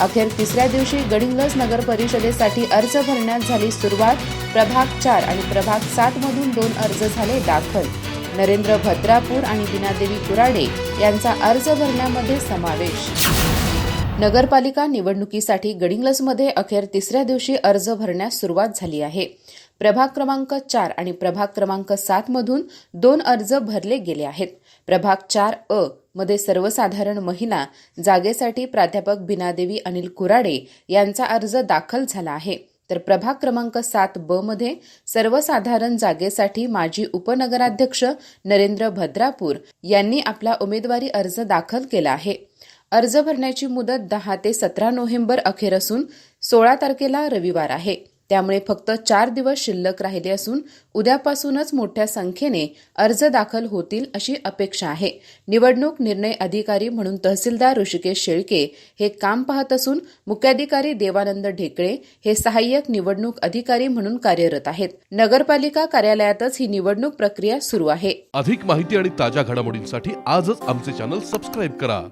अखेर तिसऱ्या दिवशी गडिंग्लज नगर परिषदेसाठी अर्ज भरण्यात झाली सुरुवात. प्रभाग चार आणि प्रभाग सात मधून दोन अर्ज झाले दाखल. नरेंद्र भद्रापूर आणि बिनादेवी कुराडे यांचा अर्ज भरण्यामध्ये समावेश. नगरपालिका निवडणुकीसाठी गडिंग्लजमध्ये अखेर तिसऱ्या दिवशी अर्ज भरण्यास सुरुवात झाली आहे. प्रभाग क्रमांक चार आणि प्रभाग क्रमांक सात मधून दोन अर्ज भरले गेले आहेत. प्रभाग चार अ मध्ये सर्वसाधारण महिला जागेसाठी प्राध्यापक बिनादेवी अनिल कुराडे यांचा अर्ज दाखल झाला आहे. तर प्रभाग क्रमांक सात ब मध्ये सर्वसाधारण जागेसाठी माजी उपनगराध्यक्ष नरेंद्र भद्रापूर यांनी आपला उमेदवारी अर्ज दाखल केला आहे. अर्ज भरण्याची मुदत दहा ते सतरा नोव्हेंबर अखेर असून सोळा तारखेला रविवार आहे. त्यामुळे फक्त चार दिवस शिल्लक राहिले असून उद्यापासूनच मोठ्या संख्येने अर्ज दाखल होतील अशी अपेक्षा आहे. निवडणूक निर्णय अधिकारी म्हणून तहसीलदार ऋषिकेश शेळके हे काम पाहत असून मुख्याधिकारी देवानंद ढेकळे हे सहाय्यक निवडणूक अधिकारी म्हणून कार्यरत आहेत. नगरपालिका कार्यालयातच ही निवडणूक प्रक्रिया सुरू आहे. अधिक माहिती आणि ताज्या घडामोडींसाठी आजच आमचे चॅनल सबस्क्राईब करा.